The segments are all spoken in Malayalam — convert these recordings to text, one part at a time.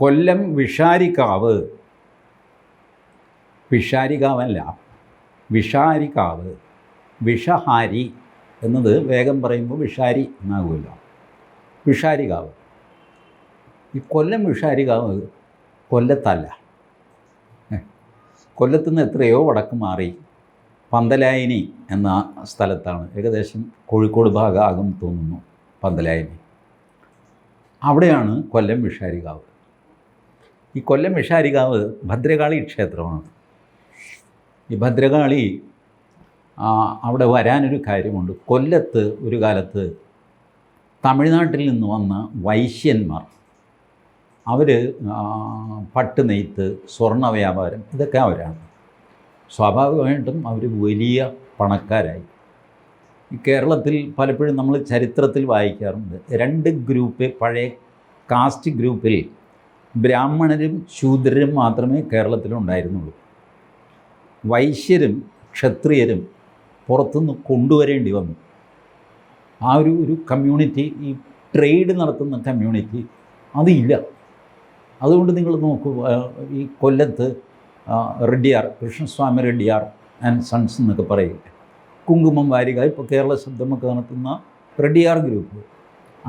കൊല്ലം വിഷാരിക്കാവ് വിഷാരികാവല്ല വിഷാരിക്കാവ് വിഷഹാരി എന്നത് വേഗം പറയുമ്പോൾ വിഷാരി എന്നാകുമല്ലോ. വിഷാരികാവ്. ഈ കൊല്ലം വിഷാരികാവ് കൊല്ലത്തല്ല. കൊല്ലത്തു കൊല്ലത്തുനിന്ന് എത്രയോ വടക്ക് മാറി. പന്തലായനി എന്ന സ്ഥലത്താണ്. ഏകദേശം കോഴിക്കോട് ഭാഗമാകും തോന്നുന്നു പന്തലായനി. അവിടെയാണ് കൊല്ലം വിഷാരികാവ്. ഈ കൊല്ലം വിഷാരികാവ് ഭദ്രകാളി ക്ഷേത്രമാണ്. ഈ ഭദ്രകാളി അവിടെ വരാനൊരു കാര്യമുണ്ട്. കൊല്ലത്ത് ഒരു കാലത്ത് തമിഴ്നാട്ടിൽ നിന്ന് വന്ന വൈശ്യന്മാർ അവർ പട്ട് നെയ്ത്ത് സ്വർണ വ്യാപാരം ഇതൊക്കെ അവരാണ്. സ്വാഭാവികമായിട്ടും അവർ വലിയ പണക്കാരായി. കേരളത്തിൽ പലപ്പോഴും നമ്മൾ ചരിത്രത്തിൽ വായിക്കാറുണ്ട്. രണ്ട് ഗ്രൂപ്പ് പഴയ കാസ്റ്റ് ഗ്രൂപ്പിൽ ബ്രാഹ്മണരും ശൂദ്രരും മാത്രമേ കേരളത്തിലുണ്ടായിരുന്നുള്ളൂ. വൈശ്യരും ക്ഷത്രിയരും പുറത്തുനിന്ന് കൊണ്ടുവരേണ്ടി വന്നു. ആ ഒരു ഒരു കമ്മ്യൂണിറ്റി ഈ ട്രേഡ് നടത്തുന്ന കമ്മ്യൂണിറ്റി അതില്ല. അതുകൊണ്ട് നിങ്ങൾ നോക്കൂ ഈ കൊല്ലത്ത് റെഡ്ഡിയാർ കൃഷ്ണസ്വാമി റെഡ്ഡിയാർ ആൻഡ് സൺസ് എന്നൊക്കെ പറയും. കുങ്കുമം വാരിക ഇപ്പോൾ കേരള ശബ്ദമൊക്കെ നടത്തുന്ന റെഡ്ഡിയാർ ഗ്രൂപ്പ്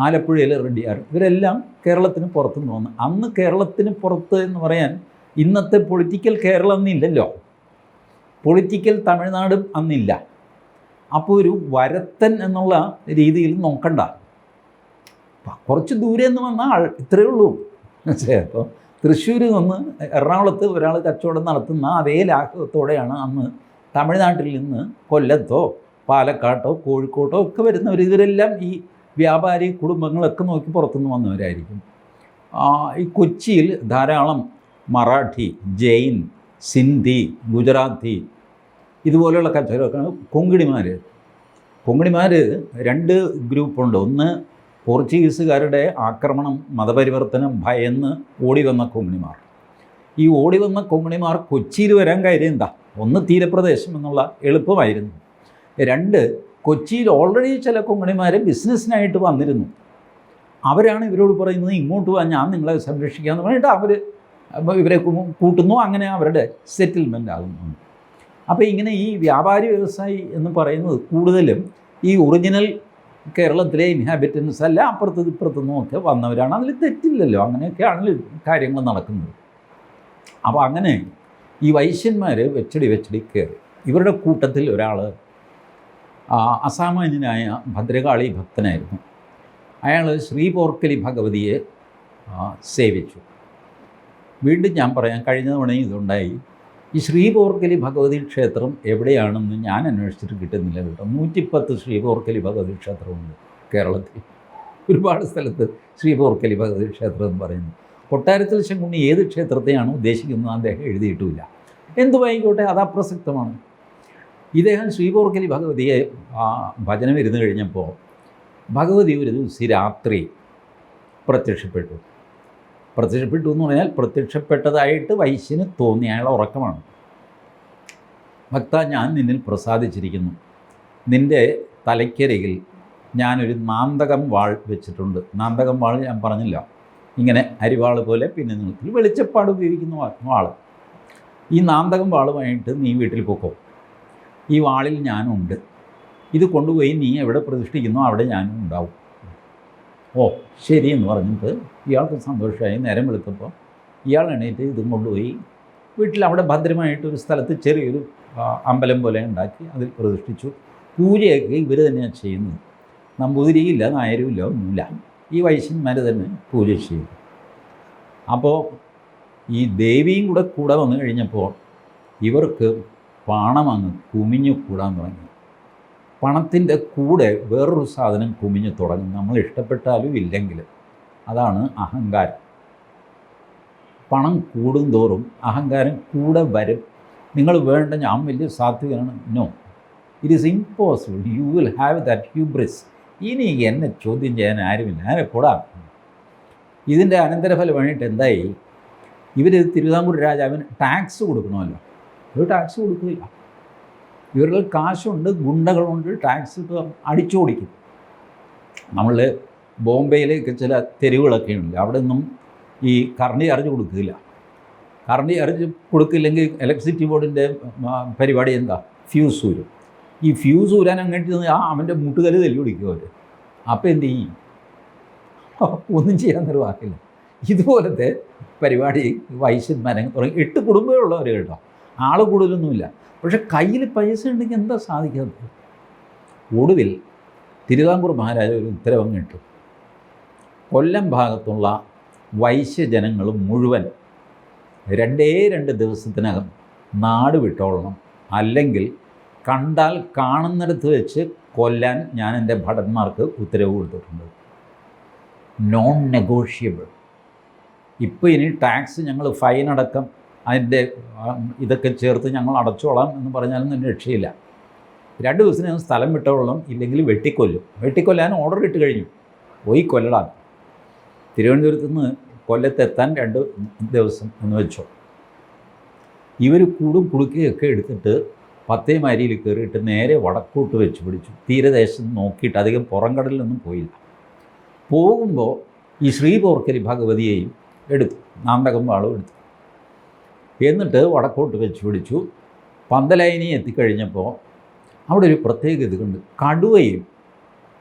ആലപ്പുഴയിലെ റെഡ്ഡിയാർ. ഇവരെല്ലാം കേരളത്തിന് പുറത്തുനിന്ന് വന്നു. അന്ന് കേരളത്തിന് പുറത്ത് എന്ന് പറയാൻ ഇന്നത്തെ പൊളിറ്റിക്കൽ കേരളം എന്നില്ലല്ലോ പൊളിറ്റിക്കൽ തമിഴ്നാടും അന്നില്ല അപ്പോൾ ഒരു വരത്തൻ എന്നുള്ള രീതിയിൽ നോക്കണ്ട. കുറച്ച് ദൂരെ നിന്ന് വന്ന ആൾ ഇത്രയേ ഉള്ളൂ? അപ്പോൾ തൃശ്ശൂരിൽ നിന്ന് എറണാകുളത്ത് ഒരാൾ കച്ചവടം നടത്തുന്ന അതേ ലാഘവത്തോടെയാണ് അന്ന് തമിഴ്നാട്ടിൽ നിന്ന് കൊല്ലത്തോ പാലക്കാട്ടോ കോഴിക്കോട്ടോ ഒക്കെ വരുന്നവർ ഇവരെല്ലാം ഈ വ്യാപാരി കുടുംബങ്ങളൊക്കെ നോക്കി പുറത്തുനിന്ന് വന്നവരായിരിക്കും. ഈ കൊച്ചിയിൽ ധാരാളം മറാഠി ജെയിൻ സിന്ധി ഗുജറാത്തി ഇതുപോലെയുള്ള കച്ചവടമൊക്കെ കൊങ്കിണിമാർ കൊങ്കിണിമാർ രണ്ട് ഗ്രൂപ്പുണ്ട്. ഒന്ന് പോർച്ചുഗീസുകാരുടെ ആക്രമണം മതപരിവർത്തനം ഭയന്ന് ഓടി വന്ന കൊങ്ങിണിമാർ ഈ ഓടി വന്ന കൊങ്ങിണിമാർ കൊച്ചിയിൽ വരാൻ കാര്യം എന്താ? ഒന്ന് തീരപ്രദേശം എന്നുള്ള എളുപ്പമായിരുന്നു. രണ്ട് കൊച്ചിയിൽ ഓൾറെഡി ചില കൊങ്ങണിമാർ ബിസിനസ്സിനായിട്ട് വന്നിരുന്നു. അവരാണ് ഇവരോട് പറയുന്നത് ഇങ്ങോട്ട് വാ ഞാൻ നിങ്ങളെ സംരക്ഷിക്കാമെന്ന് പറഞ്ഞിട്ട് അവർ ഇവരെ കൂട്ടുന്നു അങ്ങനെ അവരുടെ സെറ്റിൽമെന്റ് ആകുന്നു. അപ്പോൾ ഇങ്ങനെ ഈ വ്യാപാരി വ്യവസായി എന്ന് പറയുന്നത് കൂടുതലും ഈ ഒറിജിനൽ കേരളത്തിലെ ഇൻഹാബിറ്റൻസ് അല്ല അപ്പുറത്ത് ഇപ്പുറത്ത് നോക്കി വന്നവരാണ്. അതിൽ തെറ്റില്ലല്ലോ അങ്ങനെയൊക്കെയാണ് കാര്യങ്ങൾ നടക്കുന്നത്. അപ്പോൾ അങ്ങനെ ഈ വൈശ്യന്മാർ വെച്ചടി വെച്ചടി കയറി ഇവരുടെ കൂട്ടത്തിൽ ഒരാൾ അസാമാന്യനായ ഭദ്രകാളി ഭക്തനായിരുന്നു. അയാൾ ശ്രീപോർക്കലി ഭഗവതിയെ സേവിച്ചു. വീണ്ടും ഞാൻ പറയാം കഴിഞ്ഞ തവണയും ഇതുണ്ടായി. ഈ ശ്രീപോർക്കലി ഭഗവതി ക്ഷേത്രം എവിടെയാണെന്ന് ഞാൻ അന്വേഷിച്ചിട്ട് കിട്ടുന്നില്ല കേട്ടോ. നൂറ്റിപ്പത്ത് ശ്രീപോർക്കലി ഭഗവതി ക്ഷേത്രമുണ്ട് കേരളത്തിൽ. ഒരുപാട് സ്ഥലത്ത് ശ്രീപോർക്കലി ഭഗവതി ക്ഷേത്രം എന്ന് പറയുന്നു. കൊട്ടാരത്തിൽ ശങ്കുണ്ണി ഏത് ക്ഷേത്രത്തെയാണോ ഉദ്ദേശിക്കുന്നത് അദ്ദേഹം എഴുതിയിട്ടുമില്ല. എന്തുമായിക്കോട്ടെ അത് അപ്രസക്തമാണ്. ഇദ്ദേഹം ശ്രീപോർക്കലി ഭഗവതിയെ ആ, ഭജനം ഇരുന്ന് കഴിഞ്ഞപ്പോൾ ഭഗവതി ഒരു ദിവസം രാത്രി പ്രത്യക്ഷപ്പെട്ടു. പ്രത്യക്ഷപ്പെട്ടു എന്ന് പറഞ്ഞാൽ പ്രത്യക്ഷപ്പെട്ടതായിട്ട് വൈശ്യന് തോന്നി അയാൾ ഉറക്കമാണ്. ഭക്ത ഞാൻ നിന്നിൽ പ്രസാദിച്ചിരിക്കുന്നു. നിന്റെ തലയ്ക്കരികിൽ ഞാനൊരു നാന്തകം വാൾ വെച്ചിട്ടുണ്ട്. നാന്തകം വാൾ ഞാൻ പറഞ്ഞില്ല. ഇങ്ങനെ അരിവാൾ പോലെ പിന്നെ നീളത്തിൽ വെളിച്ചപ്പാട് ഉപയോഗിക്കുന്ന വാൾ ഈ നാന്തകം വാളുമായിട്ട് നീ വീട്ടിൽ പോക്കോ? ഈ വാളിൽ ഞാനുണ്ട്. ഇത് കൊണ്ടുപോയി നീ എവിടെ പ്രതിഷ്ഠിക്കുന്നോ അവിടെ ഞാനും ഉണ്ടാവും. ഓ ശരി എന്ന് പറഞ്ഞിട്ട് ഇയാൾക്ക് സന്തോഷമായി നേരം വെളുത്തപ്പോൾ ഇയാൾ എണീറ്റ് ഇതും കൊണ്ടുപോയി വീട്ടിൽ അവിടെ ഭദ്രമായിട്ട് ഒരു സ്ഥലത്ത് ചെറിയൊരു അമ്പലം പോലെ ഉണ്ടാക്കി അതിൽ പ്രതിഷ്ഠിച്ചു. പൂജയൊക്കെ ഇവർ തന്നെയാണ് ചെയ്യുന്നത്. നമ്പൂതിരിയില്ല നായരുമില്ല ഒന്നുമില്ല. ഈ വൈശ്യന്മാർ തന്നെ പൂജ ചെയ്യും. അപ്പോൾ ഈ ദേവിയും കൂടെ കൂടെ വന്നു കഴിഞ്ഞപ്പോൾ ഇവർക്ക് പണം അങ്ങ് കുമിഞ്ഞു കൂടാൻ തുടങ്ങി. പണത്തിന്റെ കൂടെ വേറൊരു സാധനം കുമിഞ്ഞു തുടങ്ങും. നമ്മൾ ഇഷ്ടപ്പെട്ടാലും ഇല്ലെങ്കിലും അതാണ് അഹങ്കാരം. പണം കൂടുന്തോറും അഹങ്കാരം കൂടെ വരും. നിങ്ങൾ വേണ്ട ഞാൻ വലിയ സാത്വികനാണ്. No it is impossible you will have that hubris ഇനി എന്നെ ചോദ്യം ചെയ്യാൻ ആരുമില്ല. ആരെ കൂടാ? ഇതിന്റെ അനന്തരഫലമായിട്ട് എന്തായി? ഇവർ തിരുവിതാംകൂർ രാജാവിന് ടാക്സ് കൊടുക്കണമല്ലോ. ഇവർ ടാക്സ് കൊടുക്കുകയില്ല ഇവരിൽ കാശുണ്ട് ഗുണ്ടകളുണ്ട് ടാക്സ് അടിച്ചോടിക്കും നമ്മൾ ബോംബെയിലേക്ക് ചില തെരുവുകളൊക്കെ ഉണ്ട്. അവിടെ നിന്നും ഈ കറണ്ട് ചാർജ് കൊടുക്കില്ല. കറണ്ട് ചാർജ് കൊടുക്കില്ലെങ്കിൽ ഇലക്ട്രിസിറ്റി ബോർഡിന്റെ പരിപാടി എന്താ? ഫ്യൂസ് ഊരും. ഈ ഫ്യൂസ് ഊരാൻ അങ്ങോട്ട് ആ അവന്റെ മുട്ടുകൽ തെല്ലി പിടിക്കും അവർ അപ്പോൾ എന്ത് ചെയ്യും? ഒന്നും ചെയ്യാൻ നിർവാക്കില്ല ഇതുപോലത്തെ പരിപാടി വൈശ്യന്മാരെ തുടങ്ങി. എട്ട് കുടുംബമുള്ളവർ കേട്ടോ. ആൾ കൂടുതലൊന്നുമില്ല. പക്ഷെ കയ്യിൽ പൈസ ഉണ്ടെങ്കിൽ എന്താ സാധിക്കാത്തത്? ഒടുവിൽ തിരുവിതാംകൂർ മഹാരാജ ഒരു ഉത്തരവങ്ങ് കിട്ടും കൊല്ലം ഭാഗത്തുള്ള വൈശ്യജനങ്ങൾ മുഴുവൻ രണ്ടേ രണ്ട് ദിവസത്തിനകം നാട് വിട്ടോളണം. അല്ലെങ്കിൽ കണ്ടാൽ കാണുന്നിടത്ത് വെച്ച് കൊല്ലാൻ ഞാൻ എന്റെ ഭടന്മാർക്ക് ഉത്തരവ് കൊടുത്തിട്ടുണ്ട്. നോൺ നെഗോഷ്യബിൾ ഇപ്പോൾ ഇനി ടാക്സ് ഞങ്ങൾ ഫൈൻ അടക്കം അതിന്റെ ഇതൊക്കെ ചേർത്ത് ഞങ്ങൾ അടച്ചോളാം എന്ന് പറഞ്ഞാലും പറഞ്ഞാലൊന്നും രക്ഷയില്ല. രണ്ട് ദിവസത്തിനകം സ്ഥലം വിട്ടോളണം ഇല്ലെങ്കിൽ വെട്ടിക്കൊല്ലും. വെട്ടിക്കൊല്ലാൻ ഓർഡർ ഇട്ട് കഴിഞ്ഞു. പോയി കൊല്ലടാൻ തിരുവനന്തപുരത്ത് നിന്ന് കൊല്ലത്തെത്താൻ രണ്ട് ദിവസം എന്ന് വെച്ചോ. ഇവർ കൂടും കുടുക്കുകയൊക്കെ എടുത്തിട്ട് പത്തേ മാരിയിൽ കയറിയിട്ട് നേരെ വടക്കോട്ട് വെച്ച് പിടിച്ചു. തീരദേശം നോക്കിയിട്ട് അധികം പുറംകടലിലൊന്നും പോയില്ല. പോകുമ്പോൾ ഈ ശ്രീപോർക്കലി ഭഗവതിയെയും എടുത്തു. നാന്തകം വാളും എടുത്തു. എന്നിട്ട് വടക്കോട്ട് വെച്ച് പിടിച്ചു. പന്തലൈനി എത്തിക്കഴിഞ്ഞപ്പോൾ അവിടെ ഒരു പ്രത്യേക ഇത് കണ്ട് കടുവയും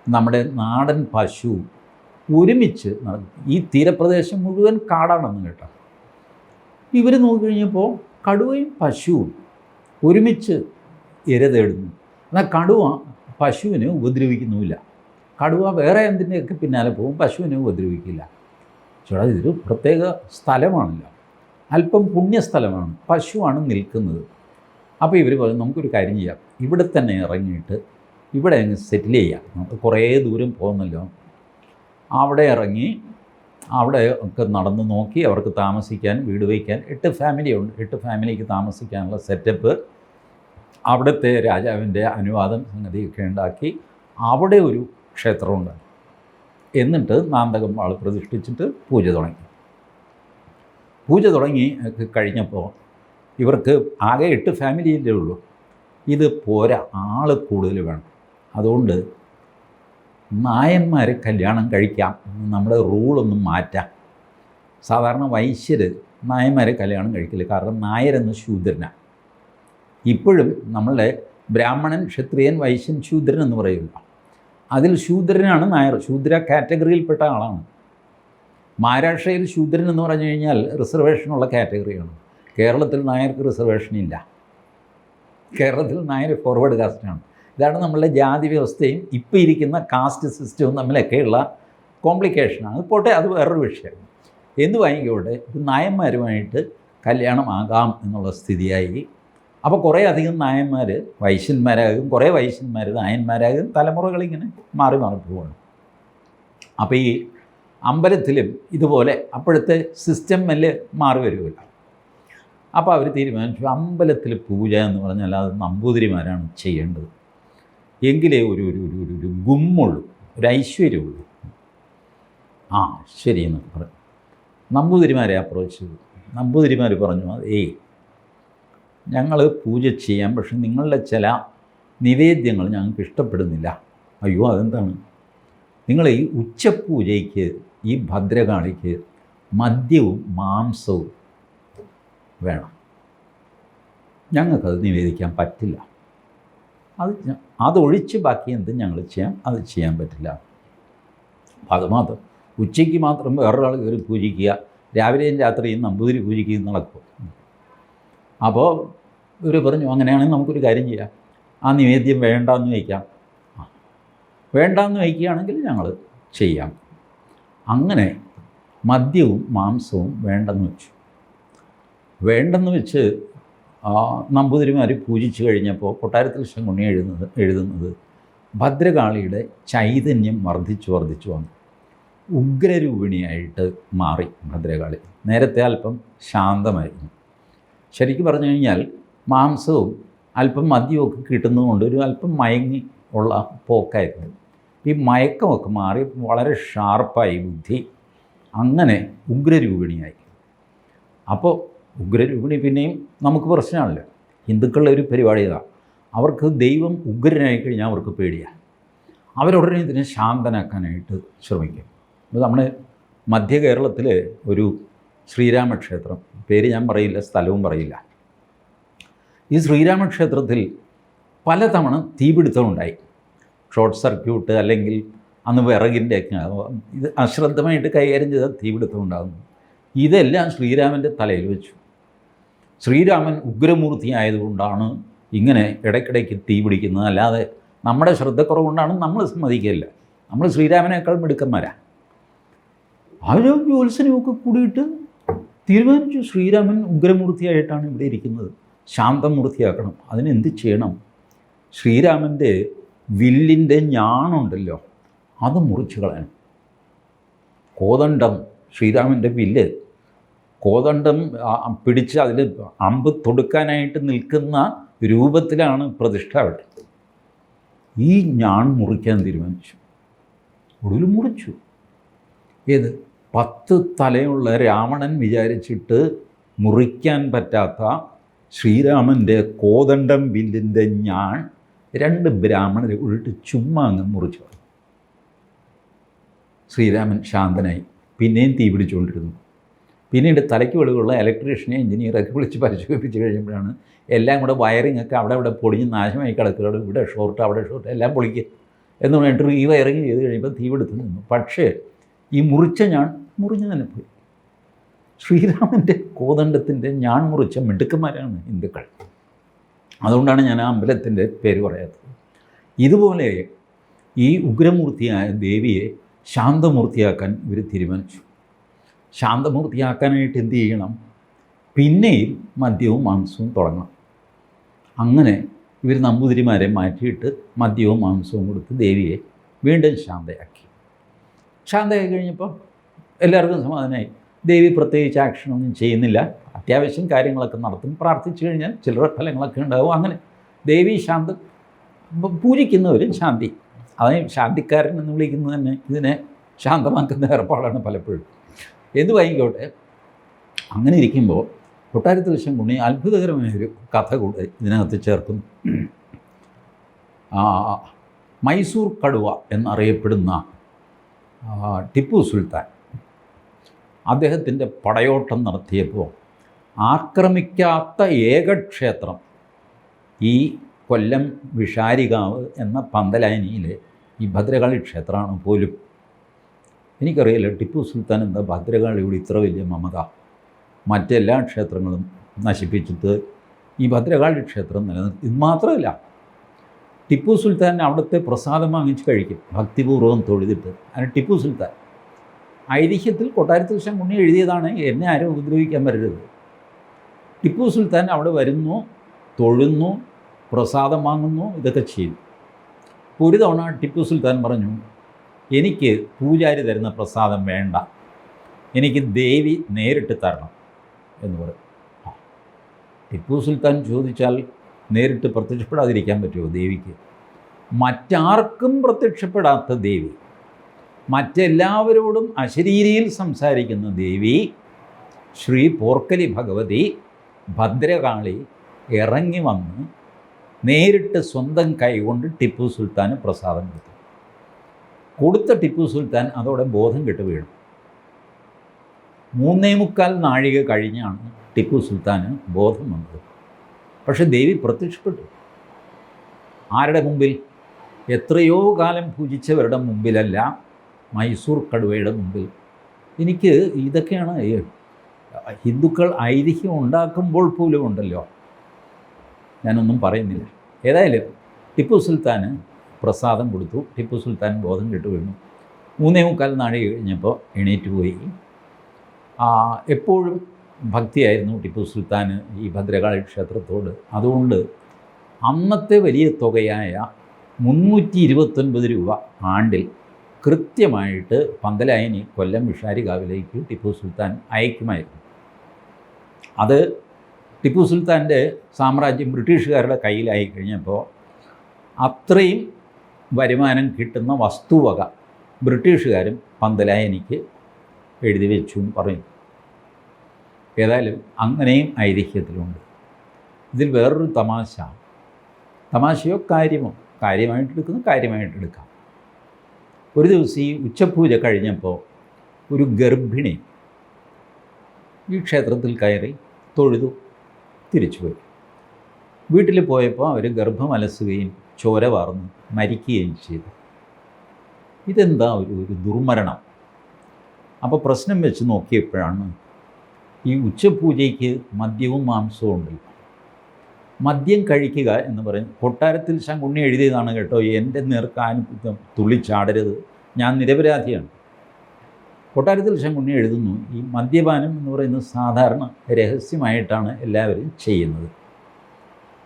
നമ്മുടെ നാടൻ പശുവും ഒരുമിച്ച് ഈ തീരപ്രദേശം മുഴുവൻ കാടാണെന്ന് കേട്ടോ. ഇവർ നോക്കിക്കഴിഞ്ഞപ്പോൾ കടുവയും പശുവും ഒരുമിച്ച് ഇര തേടുന്നു. എന്നാൽ കടുവ പശുവിനെ ഉപദ്രവിക്കുന്നുമില്ല. കടുവ വേറെ എന്തിന്റെയൊക്കെ പിന്നാലെ പോകും പശുവിനെ ഉപദ്രവിക്കില്ല. ചേട്ടാ ഇതൊരു പ്രത്യേക സ്ഥലമാണല്ലോ. അല്പം പുണ്യസ്ഥലമാണ്. പശുവാണ് നിൽക്കുന്നത്. അപ്പോൾ ഇവർ പറഞ്ഞു നമുക്കൊരു കാര്യം ചെയ്യാം. ഇവിടെ തന്നെ ഇറങ്ങിയിട്ട് ഇവിടെ അങ്ങ് സെറ്റിൽ ചെയ്യാം. നമുക്ക് കുറേ ദൂരം പോകുന്നല്ലോ അവിടെ ഇറങ്ങി അവിടെ ഒക്കെ നടന്ന് നോക്കി അവർക്ക് താമസിക്കാൻ വീട് വയ്ക്കാൻ എട്ട് ഫാമിലിയുണ്ട് എട്ട് ഫാമിലിക്ക് താമസിക്കാനുള്ള സെറ്റപ്പ് അവിടുത്തെ രാജാവിന്റെ അനുവാദം സംഗതിയൊക്കെ ഉണ്ടാക്കി അവിടെ ഒരു ക്ഷേത്രമുണ്ട് എന്നിട്ട് നാന്തകം ആൾ പ്രതിഷ്ഠിച്ചിട്ട് പൂജ തുടങ്ങി. പൂജ തുടങ്ങി കഴിഞ്ഞപ്പോൾ ഇവർക്ക് ആകെ എട്ട് ഫാമിലിയിലേ ഉള്ളൂ. ഇത് പോരാ ആൾ കൂടുതൽ വേണം. അതുകൊണ്ട് നായന്മാരെ കല്യാണം കഴിക്കാം നമ്മുടെ റൂളൊന്നും മാറ്റാം. സാധാരണ വൈശ്യർ നായന്മാരെ കല്യാണം കഴിക്കില്ല കാരണം നായരെന്ന് ശൂദ്രനാണ് ഇപ്പോഴും നമ്മളുടെ ബ്രാഹ്മണൻ ക്ഷത്രിയൻ വൈശ്യൻ ശൂദ്രൻ എന്ന് പറയുമല്ലോ അതിൽ ശൂദ്രനാണ് നായർ. ശൂദ്ര കാറ്റഗറിയിൽപ്പെട്ട ആളാണ്. മഹാരാഷ്ട്രയിൽ ശൂദ്രൻ എന്ന് പറഞ്ഞു കഴിഞ്ഞാൽ റിസർവേഷനുള്ള കാറ്റഗറിയാണ് കേരളത്തിൽ നായർക്ക് റിസർവേഷൻ ഇല്ല. കേരളത്തിൽ നായർ ഫോർവേഡ് കാസ്റ്റാണ് ഇതാണ് നമ്മളുടെ ജാതി വ്യവസ്ഥയും ഇപ്പോൾ ഇരിക്കുന്ന കാസ്റ്റ് സിസ്റ്റവും തമ്മിലൊക്കെയുള്ള കോംപ്ലിക്കേഷനാണ് പോട്ടെ അത് വേറൊരു വിഷയം. എന്ത് വാങ്ങിക്കോട്ടെ ഇത് നായന്മാരുമായിട്ട് കല്യാണമാകാം എന്നുള്ള സ്ഥിതിയായി. അപ്പോൾ കുറേ അധികം നായന്മാർ വൈശ്യന്മാരാകും കുറേ വൈശ്യന്മാർ നായന്മാരാകും തലമുറകളിങ്ങനെ മാറി മാറി പോവാണ്. അപ്പോൾ ഈ അമ്പലത്തിലും ഇതുപോലെ അപ്പോഴത്തെ സിസ്റ്റം മെല്ലെ മാറി വരുമല്ലോ അപ്പോൾ അവർ തീരുമാനിച്ചു അമ്പലത്തിൽ പൂജ എന്ന് പറഞ്ഞാൽ അത് നമ്പൂതിരിമാരാണ് ചെയ്യേണ്ടത്. എങ്കിലേ ഒരു ഒരു ഒരു ഒരു ഒരു ഗുമ്മുള്ളൂ ഒരു ഐശ്വര്യമുള്ളൂ. ആ ശരി എന്ന് പറഞ്ഞു നമ്പൂതിരിമാരെ അപ്രോച്ച് ചെയ്തു നമ്പൂതിരിമാർ പറഞ്ഞു ഏയ് ഞങ്ങൾ പൂജ ചെയ്യാം പക്ഷെ നിങ്ങളുടെ ചില നിവേദ്യങ്ങൾ ഞങ്ങൾക്ക് ഇഷ്ടപ്പെടുന്നില്ല. അയ്യോ അതെന്താണ്? നിങ്ങൾ ഈ ഉച്ചപൂജയ്ക്ക് ഈ ഭദ്രകാളിക്ക് മദ്യവും മാംസവും വേണം. ഞങ്ങൾക്കത് നിവേദിക്കാൻ പറ്റില്ല. അത് അതൊഴിച്ച് ബാക്കി എന്ത് ഞങ്ങൾ ചെയ്യാം അത് ചെയ്യാൻ പറ്റില്ല. അത് മാത്രം. ഉച്ചയ്ക്ക് മാത്രം വേറൊരാൾ കയറി പൂജിക്കുക രാവിലെയും രാത്രിയും നമ്പൂതിരി പൂജിക്കുകയും നടക്കും. അപ്പോൾ ഇവർ പറഞ്ഞു അങ്ങനെയാണെങ്കിൽ നമുക്കൊരു കാര്യം ചെയ്യാം. ആ നിവേദ്യം വേണ്ടാന്ന് വയ്ക്കാം. വേണ്ടാന്ന് വയ്ക്കുകയാണെങ്കിൽ ഞങ്ങൾ ചെയ്യാം. അങ്ങനെ മദ്യവും മാംസവും വേണ്ടെന്ന് വെച്ചു. വേണ്ടെന്ന് വെച്ച് നമ്പൂതിരിമാർ പൂജിച്ചു കഴിഞ്ഞപ്പോൾ കൊട്ടാരത്തിൽ ശങ്കുണ്ണി എഴുതുന്നത് എഴുതുന്നത് ഭദ്രകാളിയുടെ ചൈതന്യം വർദ്ധിച്ചു വർദ്ധിച്ചു വന്നു. ഉഗ്രരൂപിണിയായിട്ട് മാറി ഭദ്രകാളി. നേരത്തെ അല്പം ശാന്തമായിരുന്നു. ശരിക്കും പറഞ്ഞു കഴിഞ്ഞാൽ മാംസവും അല്പം മദ്യമൊക്കെ കിട്ടുന്നതുകൊണ്ട് ഒരു അല്പം മയങ്ങി ഉള്ള പോക്കായിരുന്നു. ഈ മയക്കമൊക്കെ മാറി വളരെ ഷാർപ്പായി ബുദ്ധി. അങ്ങനെ ഉഗ്രരൂപിണിയായി. അപ്പോൾ ഉഗ്രരൂപിണി പിന്നെയും നമുക്ക് പ്രശ്നമാണല്ലോ. ഹിന്ദുക്കളുടെ ഒരു പരിപാടി ഇതാ. അവർക്ക് ദൈവം ഉഗ്രനായി കഴിഞ്ഞാൽ അവർക്ക് പേടിയാണ് അവരുടനെ ഇതിനെ ശാന്തനാക്കാനായിട്ട് ശ്രമിക്കും. അപ്പോൾ നമ്മൾ മധ്യ കേരളത്തിൽ ഒരു ശ്രീരാമക്ഷേത്രം. പേര് ഞാൻ പറയില്ല സ്ഥലവും പറയില്ല. ഈ ശ്രീരാമക്ഷേത്രത്തിൽ പലതവണ തീപിടുത്തം ഉണ്ടായി. ഷോർട്ട് സർക്യൂട്ട് അല്ലെങ്കിൽ അന്ന് വിറകിന്റെ ഇത് അശ്രദ്ധമായിട്ട് കൈകാര്യം ചെയ്താൽ തീപിടുത്തം ഉണ്ടാകുന്നു ഇതെല്ലാം ശ്രീരാമന്റെ തലയിൽ വെച്ചു. ശ്രീരാമൻ ഉഗ്രമൂർത്തി ആയതുകൊണ്ടാണ് ഇങ്ങനെ ഇടയ്ക്കിടയ്ക്ക് തീ പിടിക്കുന്നത്. അല്ലാതെ നമ്മുടെ ശ്രദ്ധക്കുറവുകൊണ്ടാണ് നമ്മൾ സമ്മതിക്കില്ല നമ്മൾ ശ്രീരാമനേക്കാൾ മിടുക്കന്മാരാ. അവർ ജ്യോത്സനമൊക്കെ കൂടിയിട്ട് തീരുമാനിച്ചു ശ്രീരാമൻ ഉഗ്രമൂർത്തിയായിട്ടാണ് ഇവിടെ ഇരിക്കുന്നത്. ശാന്തമൂർത്തിയാക്കണം. മൂർത്തിയാക്കണം അതിനെന്ത് ചെയ്യണം? ശ്രീരാമന്റെ വില്ലിന്റെ ഞാണുണ്ടല്ലോ അത് മുറിച്ച് കളയണം കോതണ്ടം ശ്രീരാമന്റെ വില്ല്. കോതണ്ടം പിടിച്ച് അതിൽ അമ്പ് തൊടുക്കാനായിട്ട് നിൽക്കുന്ന രൂപത്തിലാണ് പ്രതിഷ്ഠ അവിടെ ഈ ഞാൻ മുറിക്കാൻ തീരുമാനിച്ചു. ഒടുവിൽ മുറിച്ചു. ഏത്? പത്ത് തലയുള്ള രാവണൻ വിചാരിച്ചിട്ട് മുറിക്കാൻ പറ്റാത്ത ശ്രീരാമന്റെ കോതണ്ടം വില്ലിന്റെ ഞാൻ രണ്ട് ബ്രാഹ്മണരെ ഉരുട്ട് ചുമ്മാ അങ്ങ് മുറിച്ചു. ശ്രീരാമൻ ശാന്തനായി. പിന്നെയും തീ പിടിച്ചുകൊണ്ടിരുന്നു. പിന്നീട് തലയ്ക്ക് വെളിവുള്ള ഇലക്ട്രീഷ്യനെ എഞ്ചിനീയറൊക്കെ വിളിച്ച് പരിശോധിപ്പിച്ച് കഴിയുമ്പോഴാണ് എല്ലാം കൂടെ വയറിംഗ് ഒക്കെ അവിടെ ഇവിടെ പൊടിഞ്ഞ് നാശമായി കിടക്കുകയാണ്. ഇവിടെ ഷോർട്ട് അവിടെ ഷോർട്ട് എല്ലാം പൊളിക്കുക എന്ന് പറഞ്ഞിട്ട് ഈ വയറിംഗ് ചെയ്ത് കഴിയുമ്പോൾ തീ തീപിടുത്ത് നിന്നു. പക്ഷേ ഈ മുറിച്ച ഞാൻ മുറിഞ്ഞു തന്നെ പോയി. ശ്രീരാമന്റെ കോദണ്ഡത്തിന്റെ ഞാൻ മുറിച്ച മിടുക്കന്മാരാണ് ഹിന്ദുക്കൾ. അതുകൊണ്ടാണ് ഞാൻ ആ അമ്പലത്തിന്റെ പേര് പറയാത്തത്. ഇതുപോലെ ഈ ഉഗ്രമൂർത്തിയായ ദേവിയെ ശാന്തമൂർത്തിയാക്കാൻ ഇവർ തീരുമാനിച്ചു. ശാന്തമൂർത്തിയാക്കാനായിട്ട് എന്ത് ചെയ്യണം? പിന്നെയും മദ്യവും മാംസവും തുടങ്ങണം. അങ്ങനെ ഇവർ നമ്പൂതിരിമാരെ മാറ്റിയിട്ട് മദ്യവും മാംസവും കൊടുത്ത് ദേവിയെ വീണ്ടും ശാന്തയാക്കി. ശാന്തയായി കഴിഞ്ഞപ്പോൾ എല്ലാവർക്കും സമാധാനമായി. ദേവി പ്രത്യേകിച്ച് ആക്ഷനൊന്നും ചെയ്യുന്നില്ല. അത്യാവശ്യം കാര്യങ്ങളൊക്കെ നടത്തും. പ്രാർത്ഥിച്ചു കഴിഞ്ഞാൽ ചിലർ ഫലങ്ങളൊക്കെ ഉണ്ടാവും. അങ്ങനെ ദേവി ശാന്ത പൂജിക്കുന്നവരും ശാന്തി. അതിന് ശാന്തിക്കാരൻ എന്ന് വിളിക്കുന്നത് തന്നെ ഇതിനെ ശാന്തമാക്കുന്ന ഏർപ്പാടാണ് പലപ്പോഴും. എന്ത് വാങ്ങിക്കോട്ടെ അങ്ങനെ ഇരിക്കുമ്പോൾ കൊട്ടാരത്തിൽ ശങ്കുണ്ണി അത്ഭുതകരമായൊരു കഥ കൂടെ ഇതിനകത്ത് ചേർക്കുന്നു. മൈസൂർ കടുവ എന്നറിയപ്പെടുന്ന ടിപ്പു സുൽത്താൻ അദ്ദേഹത്തിന്റെ പടയോട്ടം നടത്തിയപ്പോൾ ആക്രമിക്കാത്ത ഏക ക്ഷേത്രം ഈ കൊല്ലം വിഷാരികാവ് എന്ന പന്തലാനിയിലെ ഈ ഭദ്രകാളി ക്ഷേത്രമാണ് പോലും. എനിക്കറിയില്ല ടിപ്പു സുൽത്താൻ എന്താ ഭദ്രകാളിയോട് ഇത്ര വലിയ മമത? മറ്റെല്ലാ ക്ഷേത്രങ്ങളും നശിപ്പിച്ചിട്ട് ഈ ഭദ്രകാളി ക്ഷേത്രം നിലനിർത്തി. ഇത് മാത്രമല്ല ടിപ്പു സുൽത്താൻ അവിടുത്തെ പ്രസാദം വാങ്ങിച്ച് കഴിക്കും. ഭക്തിപൂർവം തൊഴുതിട്ട്. അതിന് ടിപ്പു സുൽത്താൻ ഐതിഹ്യത്തിൽ കൊട്ടാരത്തിൽ ശങ്കുണ്ണി എഴുതിയതാണ് എന്നെ ആരും ഉപദ്രവിക്കാൻ വരരുത്. ടിപ്പു സുൽത്താൻ അവിടെ വരുന്നു തൊഴുന്നു പ്രസാദം വാങ്ങുന്നു ഇതൊക്കെ ചെയ്യുന്നു അപ്പോൾ ഒരു തവണ ടിപ്പു സുൽത്താൻ പറഞ്ഞു എനിക്ക് പൂജാരി തരുന്ന പ്രസാദം വേണ്ട. എനിക്ക് ദേവി നേരിട്ട് തരണം. എന്ന് പറയും ടിപ്പു സുൽത്താൻ ചോദിച്ചാൽ നേരിട്ട് പ്രത്യക്ഷപ്പെടാതിരിക്കാൻ പറ്റുമോ ദേവിക്ക്? മറ്റാർക്കും പ്രത്യക്ഷപ്പെടാത്ത ദേവി. മറ്റെല്ലാവരോടും അശരീരിയിൽ സംസാരിക്കുന്ന ദേവി ശ്രീ പോർക്കലി ഭഗവതി ഭദ്രകാളി ഇറങ്ങി വന്ന് നേരിട്ട് സ്വന്തം കൈകൊണ്ട് ടിപ്പു സുൽത്താന് പ്രസാദം കൊടുത്തു. കൊടുത്ത ടിപ്പു സുൽത്താൻ അതോടെ ബോധം കെട്ട് വീണു. മൂന്നേ മുക്കാൽ നാഴിക കഴിഞ്ഞാണ് ടിപ്പു സുൽത്താന് ബോധം വന്നത്. പക്ഷെ ദേവി പ്രത്യക്ഷപ്പെട്ടു. ആരുടെ മുമ്പിൽ? എത്രയോ കാലം പൂജിച്ചവരുടെ മുമ്പിലല്ല മൈസൂർ കടുവയുടെ മുമ്പിൽ. എനിക്ക് ഇതൊക്കെയാണ് ഹിന്ദുക്കൾ ഐതിഹ്യം ഉണ്ടാക്കുമ്പോൾ പോലും ഉണ്ടല്ലോ. ഞാനൊന്നും പറയുന്നില്ല. ഏതായാലും ടിപ്പു സുൽത്താന് പ്രസാദം കൊടുത്തു. ടിപ്പു സുൽത്താൻ ബോധം കെട്ട് വീണു. മൂന്നേ മുക്കാൽ നാഴി കഴിഞ്ഞപ്പോൾ എണീറ്റ് പോയി. എപ്പോഴും ഭക്തിയായിരുന്നു ടിപ്പു സുൽത്താന് ഈ ഭദ്രകാളി ക്ഷേത്രത്തോട്. അതുകൊണ്ട് അന്നത്തെ വലിയ തുകയായ മുന്നൂറ്റി ഇരുപത്തൊൻപത് രൂപ ആണ്ടിൽ കൃത്യമായിട്ട് പന്തലായനി കൊല്ലം വിഷാരികാവിലേക്ക് ടിപ്പു സുൽത്താൻ അയക്കുമായിരുന്നു. അത് ടിപ്പു സുൽത്താന്റെ സാമ്രാജ്യം ബ്രിട്ടീഷുകാരുടെ കയ്യിലായി കഴിഞ്ഞപ്പോൾ അത്രയും വരുമാനം കിട്ടുന്ന വസ്തുവക ബ്രിട്ടീഷുകാരും പന്തലായനിക്ക് എഴുതി വെച്ചു പറയും ഏതായാലും അങ്ങനെയും ഐതിഹ്യത്തിലുണ്ട്. ഇതിൽ വേറൊരു തമാശ. തമാശയോ കാര്യമോ? കാര്യമായിട്ടെടുക്കുന്നു കാര്യമായിട്ടെടുക്കാം. ഒരു ദിവസം ഈ ഉച്ചപൂജ കഴിഞ്ഞപ്പോൾ ഒരു ഗർഭിണി ഈ ക്ഷേത്രത്തിൽ കയറി തൊഴുതു തിരിച്ചു പോയി. വീട്ടിൽ പോയപ്പോൾ അവർ ഗർഭമലസുകയും ചോര വാർന്ന് മരിക്കുകയും ചെയ്തു. ഇതെന്താ ഒരു ഒരു ദുർമരണം? അപ്പോൾ പ്രശ്നം വെച്ച് നോക്കിയപ്പോഴാണ് ഈ ഉച്ചപൂജയ്ക്ക് മദ്യവും മാംസവും ഉണ്ടല്ലോ മദ്യം കഴിക്കുക എന്ന് പറയും. കൊട്ടാരത്തിൽ ശങ്കുണ്ണി എഴുതിയതാണ് കേട്ടോ എന്റെ നേർക്കാൻ തുള്ളിച്ചാടരുത് ഞാൻ നിരപരാധിയാണ്. കൊട്ടാരത്തിൽ ശങ്കുണ്ണി എഴുതുന്നു ഈ മദ്യപാനം എന്ന് പറയുന്നത് സാധാരണ രഹസ്യമായിട്ടാണ് എല്ലാവരും ചെയ്യുന്നത്.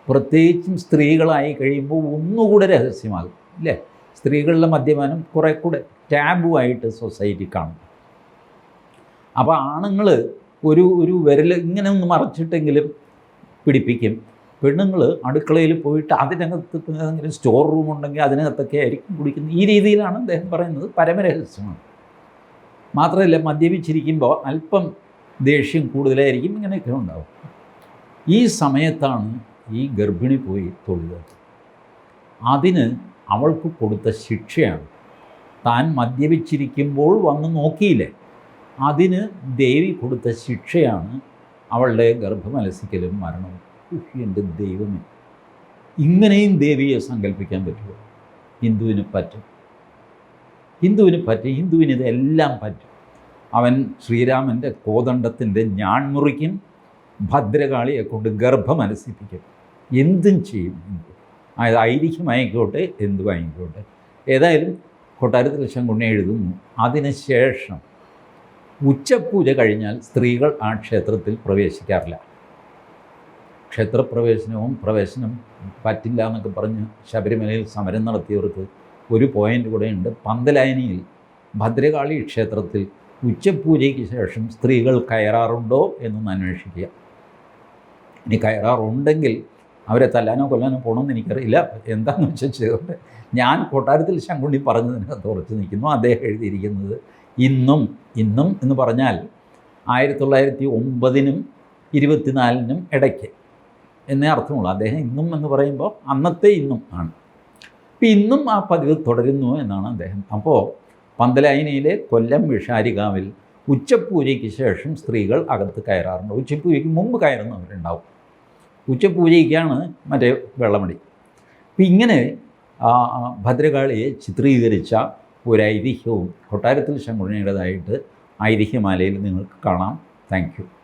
പ്രത്യേകിച്ചും സ്ത്രീകളായി കഴിയുമ്പോൾ ഒന്നുകൂടെ രഹസ്യമാകും ഇല്ലേ? സ്ത്രീകളിലെ മദ്യപാനം കുറേ കൂടെ ടാബുവായിട്ട് സൊസൈറ്റി കാണും. അപ്പോൾ ആണുങ്ങൾ ഒരു ഒരു വിരൽ ഇങ്ങനെ ഒന്ന് മറച്ചിട്ടെങ്കിലും പിടിപ്പിക്കും. പെണ്ണുങ്ങൾ അടുക്കളയിൽ പോയിട്ട് അതിനകത്ത് ഏതെങ്കിലും സ്റ്റോർ റൂം ഉണ്ടെങ്കിൽ അതിനകത്തൊക്കെ ആയിരിക്കും കുടിക്കുന്നത്. ഈ രീതിയിലാണ് അദ്ദേഹം പറയുന്നത് പരമരഹസ്യമാണ്. മാത്രമല്ല മദ്യപിച്ചിരിക്കുമ്പോൾ അല്പം ദേഷ്യം കൂടുതലായിരിക്കും ഇങ്ങനെയൊക്കെ ഉണ്ടാവും. ഈ സമയത്താണ് ഈ ഗർഭിണി പോയി തൊഴുത് അതിന് അവൾക്ക് കൊടുത്ത ശിക്ഷയാണ്. താൻ മദ്യപിച്ചിരിക്കുമ്പോൾ വന്ന് നോക്കിയില്ലേ? അതിന് ദേവി കൊടുത്ത ശിക്ഷയാണ് അവളുടെ ഗർഭമലസിക്കലും മരണവും. എന്റെ ദൈവമേ. ഇങ്ങനെയും ദേവിയെ സങ്കല്പിക്കാൻ പറ്റുമോ? ഹിന്ദുവിന് പറ്റും. ഹിന്ദുവിന് പറ്റും. ഹിന്ദുവിന് ഇതെല്ലാം പറ്റും. അവൻ ശ്രീരാമന്റെ കോദണ്ഡത്തിന്റെ ഞാൺമുറിക്കും ഭദ്രകാളിയെ കൊണ്ട് ഗർഭമനസിപ്പിക്കും. എന്തും ചെയ്യും ഹിന്ദു. അതായത് എന്തു എന്തും ആയിക്കോട്ടെ. ഏതായാലും കൊട്ടാരത്തിൽ ശങ്കുണ്ണി എഴുതുന്നു. അതിനുശേഷം ഉച്ചപൂജ കഴിഞ്ഞാൽ സ്ത്രീകൾ ആ ക്ഷേത്രത്തിൽ പ്രവേശിക്കാറില്ല. ക്ഷേത്രപ്രവേശനവും പ്രവേശനം പറ്റില്ല എന്നൊക്കെ പറഞ്ഞ് ശബരിമലയിൽ സമരം നടത്തിയവർക്ക് ഒരു പോയിന്റ് കൂടെയുണ്ട് പന്തലായനിയിൽ ഭദ്രകാളി ക്ഷേത്രത്തിൽ ഉച്ചപൂജയ്ക്ക് ശേഷം സ്ത്രീകൾ കയറാറുണ്ടോ എന്നൊന്ന് അന്വേഷിക്കുക. ഇനി കയറാറുണ്ടെങ്കിൽ അവരെ തല്ലാനോ കൊല്ലാനോ പോകണമെന്ന് എനിക്കറിയില്ല. എന്താണെന്ന് വെച്ചാൽ ചെയ്തോട്ടെ. ഞാൻ കൊട്ടാരത്തിൽ ശങ്കുണ്ണി പറഞ്ഞതിനകത്ത് ഉറച്ചു നിൽക്കുന്നു. അദ്ദേഹം എഴുതിയിരിക്കുന്നത് ഇന്നും ഇന്നും എന്ന് പറഞ്ഞാൽ ആയിരത്തി തൊള്ളായിരത്തി ഒമ്പതിനും ഇരുപത്തിനാലിനും ഇടയ്ക്ക്. എന്നേ അർത്ഥമുള്ളൂ. അദ്ദേഹം ഇന്നും എന്ന് പറയുമ്പോൾ അന്നത്തെ ഇന്നും ആണ്. അപ്പം ഇന്നും ആ പതിവ് തുടരുന്നു എന്നാണ് അദ്ദേഹം. അപ്പോൾ പന്തലായനിയിലെ കൊല്ലം വിഷാരികാവിൽ ഉച്ചപൂജയ്ക്ക് ശേഷം സ്ത്രീകൾ അകത്ത് കയറാറുണ്ട്. ഉച്ചപൂജയ്ക്ക് മുമ്പ് കയറുന്നവരുണ്ടാവും ഉച്ചപൂജയ്ക്കാണ് മറ്റേ വെള്ളമടി. അപ്പം ഇങ്ങനെ ഭദ്രകാളിയെ ചിത്രീകരിച്ച ഒരു ഐതിഹ്യവും കൊട്ടാരത്തിൽ ശങ്കുണിയുടേതായിട്ട് ഐതിഹ്യമാലയിൽ നിങ്ങൾക്ക് കാണാം. താങ്ക്